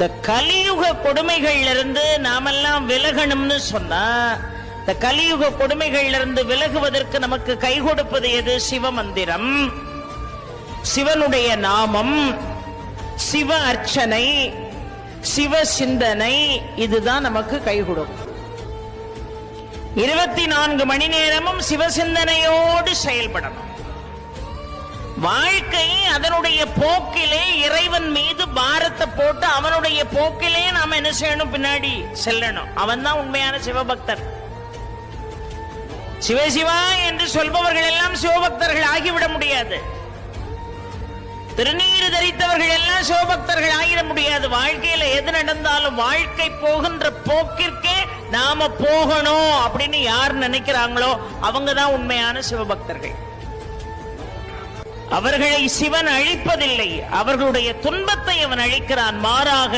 இந்த கலியுக கொடுமைகள்ல இருந்து நாமெல்லாம் விலகணும்னு சொன்னா இந்த கலியுக கொடுமைகள்ல இருந்து விலகுவதற்கு நமக்கு கை கொடுப்பது எது? சிவமந்திரம். சிவனுடைய நாமம் சிவ அர்ச்சனை சிவ சிந்தனை இதுதான் நமக்கு கை கொடுக்கும். இருபத்தி நான்கு மணி நேரமும் சிவசிந்தனையோடு செயல்படணும். வாழ்க்கை அதனுடைய போக்கிலே இறைவன் மீது பாரத்தை போட்டு அவனுடைய போக்கிலே நாம என்ன செய்யணும்? பின்னாடி செல்லணும். அவன் தான் உண்மையான சிவபக்தர். சிவசிவா என்று சொல்பவர்கள் எல்லாம் சிவபக்தர்கள் ஆகிவிட முடியாது. திருநீர் தரித்தவர்கள் எல்லாம் சிவபக்தர்கள் ஆகிட முடியாது. வாழ்க்கையில எது நடந்தாலும் வாழ்க்கை போகின்ற போக்கிற்கே நாம போகணும் அப்படின்னு யார் நினைக்கிறாங்களோ அவங்க தான் உண்மையான சிவபக்தர்கள். அவர்களை சிவன் அழிப்பதில்லை. அவர்களுடைய துன்பத்தை அவன் அழிக்கிறான். மாறாக